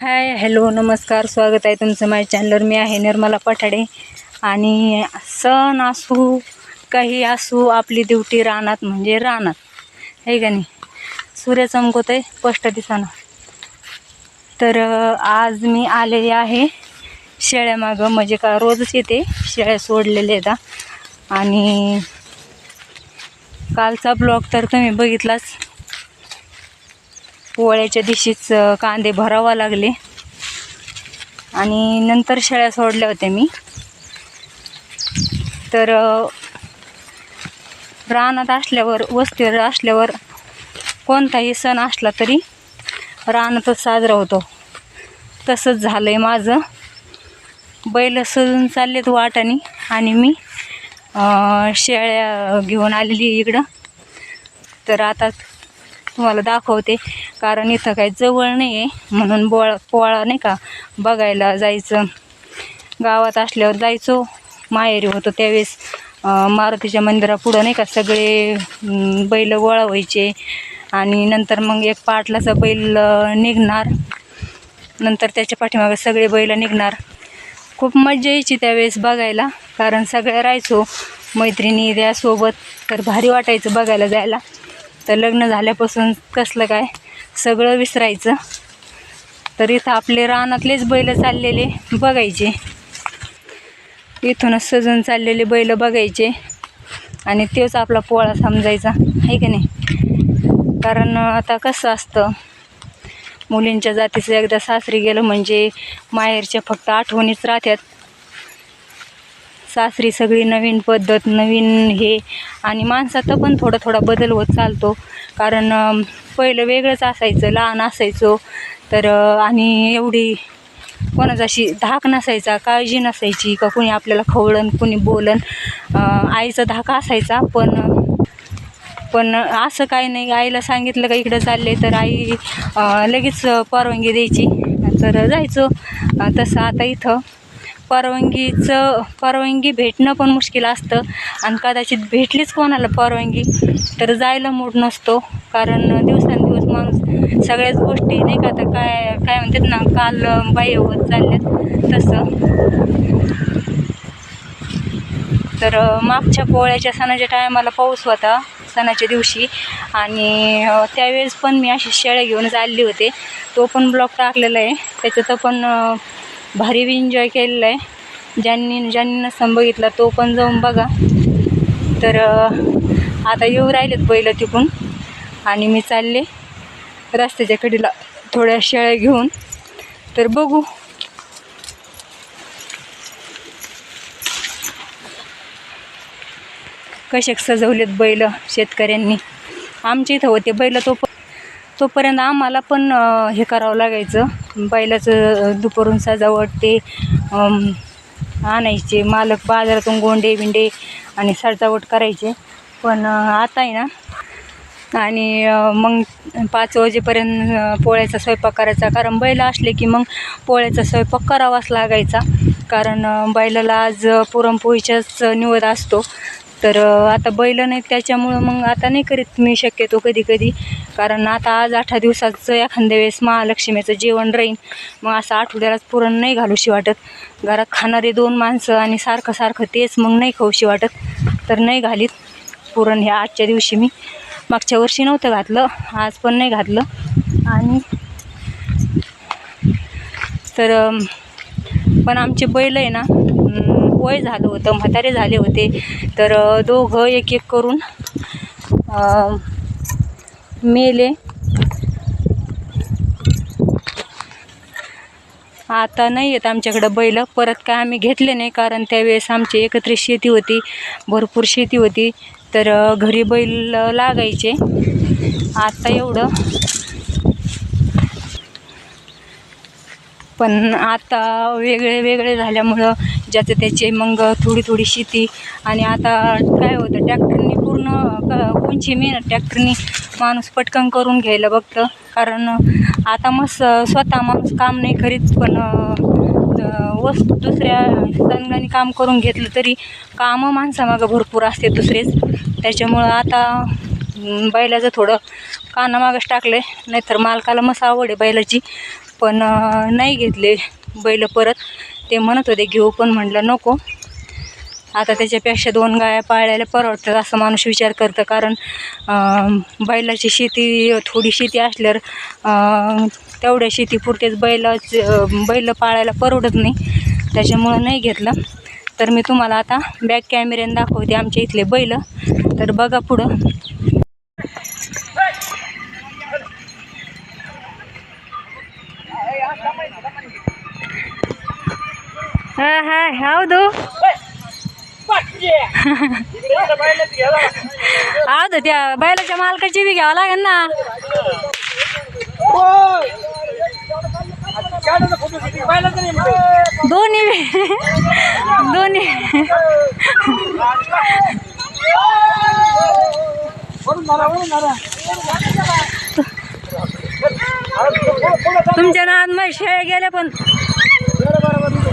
Hi hello नमस्कार स्वागत आहे तुमचं माझ्या चॅनलवर मी आहे निर्मला पठाडे. आणि सण असू काही असू आपली ड्युटी रानात म्हणजे रानात. आहे का नाही? सूर्य चमकवत आहे स्पष्ट दिसाना. तर आज मी आलेली आहे शेळ्यामागं. म्हणजे का रोजच येते शेळ्या सोडलेल्या आहेत. आणि कालचा ब्लॉग तर तुम्ही बघितलाच. पोळ्याच्या दिवशीच कांदे भरावा लागले. आणि नंतर शेळ्या सोडल्या होत्या मी. तर रानात असल्यावर वस्तीवर असल्यावर कोणताही सण असला तरी रानातच साजरा होतो. तसंच झालं आहे माझं. बैल सजून चाललेत वाटाने आणि मी शेळ्या घेऊन आलेली आहे इकडं. तर आता तुम्हाला दाखवते. कारण इथं काही जवळ नाही आहे म्हणून बोळा पोळा नाही का बघायला जायचं. गावात असल्यावर जायचो. माहेरी होतो त्यावेळेस मारुतीच्या मंदिरापुढं नाही का सगळे बैल गोळा व्हायचे. आणि नंतर मग एक पाटलाचा बैल निघणार. नंतर त्याच्या पाठीमागे सगळे बैल निघणार. खूप मजा यायची त्यावेळेस बघायला. कारण सगळ्या राहायचो. मैत्रिणी त्यासोबत तर भारी वाटायचं बघायला जायला. तर लग्न झाल्यापासून कसलं काय सगळं विसरायचं. तर इथं आपले रानातलेच बैल चाललेले बघायचे. इथूनच सजून चाललेले बैल बघायचे. आणि तोच आपला पोळा समजायचा आहे की नाही? कारण आता कसं असतं मुलींच्या जातीचं एकदा सासरी गेलं म्हणजे माहेरच्या फक्त आठवणीच राहतात सासरी सगळी नवीन पद्धत नवीन हे आणि माणसात पण थोडा थोडा बदल होत चालतो. कारण पहिलं वेगळंच असायचं लहान असायचो. तर आणि एवढी कोणाचाशी धाक नसायचा काळजी नसायची का कुणी आपल्याला खवळण कुणी बोलन. आईचा धाक असायचा पण पण असं काही नाही. आईला सांगितलं का इकडं चालले तर आई लगेच परवानगी द्यायची. तर जायचो. तसं आता इथं परवानगीचं परवानगी भेटणं पण मुश्किल असतं. आणि कदाचित भेटलीच कोणाला परवानगी तर जायला मूड नसतो. कारण दिवसेंदिवस माणूस सगळ्याच गोष्टी नाही का आता काय काय म्हणतात ना काल बाह्य होत चालल्यात तसं. तर मागच्या पोळ्याच्या सणाच्या टायमाला पाऊस होता सणाच्या दिवशी. आणि त्यावेळेस पण मी अशी शेळ्या घेऊन चालली होते. तो पण ब्लॉक टाकलेला आहे. त्याच्यात पण भारी एन्जॉय केलेला आहे ज्यांनी ज्यांनी नसं बघितला तो पण जाऊन बघा. तर आता येऊ राहिलेत बैल तिकून. आणि मी चालले रस्त्याच्या कडेला थोड्या शेळ्या घेऊन. तर बघू. कशाक सजवलेत बैल शेतकऱ्यांनी. आमच्या इथं होते बैल तो तोपर्यंत आम्हाला पण हे करावं लागायचं. बैलाचं दुपारून सजावट ते आणायचे. मालक बाजारातून गोंडे बिंडे आणि सजावट करायचे. पण आता आहे ना. आणि मग पाच वाजेपर्यंत पोळ्याचा स्वयंपाक करायचा. कारण बैल असले की मग पोळ्याचा स्वयंपाक करावाच लागायचा. कारण बैलाला आज पुरणपोळीचाच निवड असतो. तर आता बैल नाही त्याच्यामुळं मग आता नाही करीत मी शक्यतो कधी कधी कारण आता आज अठरा दिवसाचं एखाद्या वेळेस महालक्ष्मीचं जेवण राहीन. मग असं आठवड्यालाच पुरण नाही घालूशी वाटत. घरात खाणारे दोन माणसं आणि सारखं सारखं तेच मग नाही खाऊशी वाटत. तर नाही घालीत पुरण ह्या आजच्या दिवशी मी. मागच्या वर्षी नव्हतं घातलं आज पण नाही घातलं. आणि तर पण आमचे बैल आहे ना वय झालं होतं म्हातारे झाले होते. तर दोघं एक एक करून मेले. आता नाही येत आमच्याकडं बैल. परत काय आम्ही घेतले नाही कारण त्यावेळेस आमची एकत्रित शेती होती. भरपूर शेती होती. तर घरी बैल लागायचे. आता एवढं पण आता वेगळे वेगळे झाल्यामुळं ज्याचं त्याचे मग थोडी थोडी शेती आणि आता काय होतं ट्रॅक्टरनी पूर्ण क कोणची मेहनत ट्रॅक्टरनी माणूस पटकन करून घ्यायला बघतं. कारण आता मग स्वतः माणूस काम नाही करीत पण वस्तू दुसऱ्या संघाने काम करून घेतलं तरी कामं माणसामागं भरपूर असते दुसरेच. त्याच्यामुळं आता बैलाचं थोडं कानामागंच टाकलं आहे नाहीतर मालकाला मस्त आवड आहे बैलाची. पण नाही घेतले बैल परत. ते म्हणत होते घेऊ पण. म्हटलं नको. आता त्याच्यापेक्षा दोन गाया पाळायला परवडतात असं माणूस विचार करतं. कारण बैलाची शेती थोडी शेती असल्यावर तेवढ्या शेतीपुरतेच बैलाच बैल पाळायला परवडत नाही. त्याच्यामुळं नाही घेतलं. तर मी तुम्हाला आता बॅक कॅमेऱ्याने दाखवते आमच्या इथले बैल. तर बघा पुढं. ಹಾಂ ಹಾಂ ಹೌದು. ಹೌದು त्या बैलाच्या मालकाची बी घ्यावं लागेल ना दोन्ही दोन्ही तुमच्या नाद मग शेळ गेले पण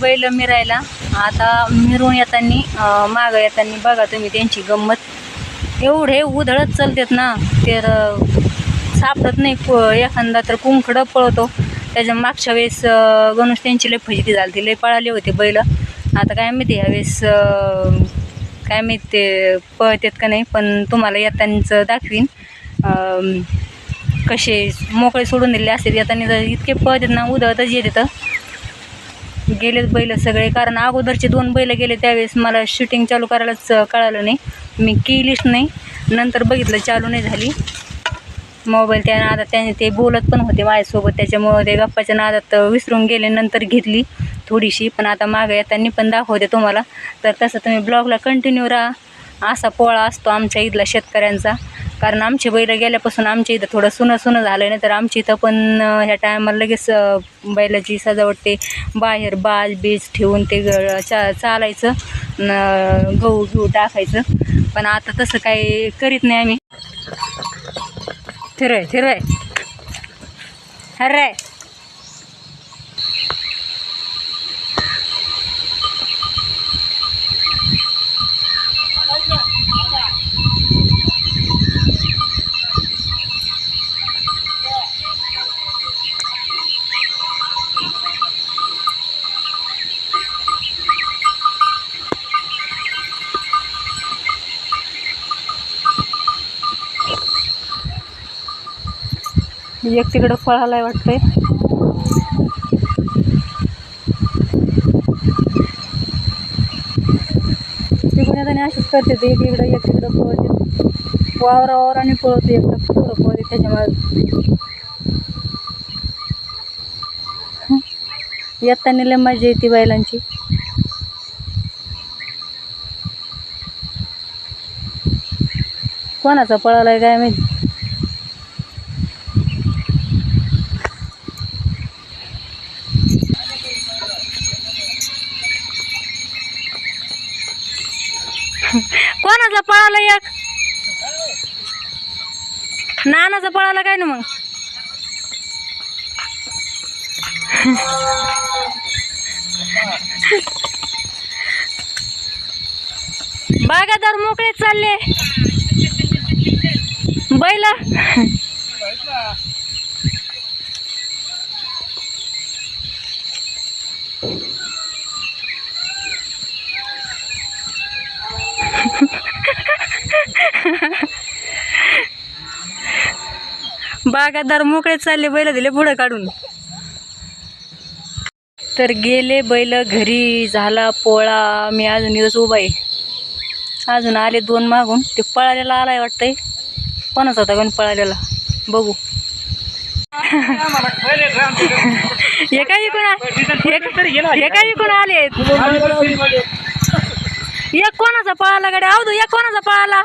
बैल मिरायला. आता मिरून येताना मागं येताना बघा तुम्ही त्यांची गंमत. एवढे उधळत चालतात ना तर सापडत नाही एखादा तर कुंकडं पळतो. त्याच्या मागच्या वेळेस गणूश त्यांची लय फजिती झाली लय पळाले होते बैल. आता काय माहिती ह्यावेळेस वेळेस काय माहिती ते पळतात का नाही पण तुम्हाला येतानाच दाखवीन. कसे मोकळे सोडून दिले असते येताना जर इतके पळतात ना उधळतच येतात. गेलेच बैल सगळे. कारण अगोदरचे दोन बैल गेले त्यावेळेस मला शूटिंग चालू करायलाच कळालं नाही. मी केलीच नाही. नंतर बघितलं चालू नाही झाली. मोबाईल त्या नादात त्याने ते बोलत पण होते माझ्यासोबत. त्याच्यामुळं ते गप्पाच्या नादात विसरून गेले नंतर घेतली थोडीशी. पण आता मागं येताना पण दाखवते तुम्हाला. तर तसं तुम्ही ब्लॉगला कंटिन्यू राहा. असा पोळा असतो आमच्या इथला शेतकऱ्यांचा. कारण आमचे बैल गेल्यापासून आमच्या इथं थोडं सुनं सुनं झालं नाही तर आमच्या इथं पण ह्या टायमाला लगेच बैलाची सजावट ते बाहेर बाज बीज ठेवून ते ग- चा चालायचं गहू घेऊ टाकायचं. पण आता तसं काही करीत नाही आम्ही. फिरय फिरय अरे एक तिकडं पळालाय वाटतंय. तिकडे त्याने अशीच करते ते एक इकडं एक तिकडं पळते वावरा वावराने पळते एकदा पुरं पळते त्याच्यामागे येताना लय मजा येते बैलांची. कोणाचा पळालाय काय माहिती? कोणाचा पळाला एक. नानाचा पळाला काय ना मग? बागादार मोकळे चालले. बैल. बागादार मोकळे चालले बैल दिले पुढं काढून. तर गेले बैल घरी झाला पोळा मी अजून दिवस उभा आहे. अजून आले दोन मागून ते पळालेला आलाय वाटतंय. कोणाचा होता कोण पळालेला? बघू. हे काय इकडून आले? एक कोणाचा पळाला गाडी अवधू एक कोणाचा पळाला?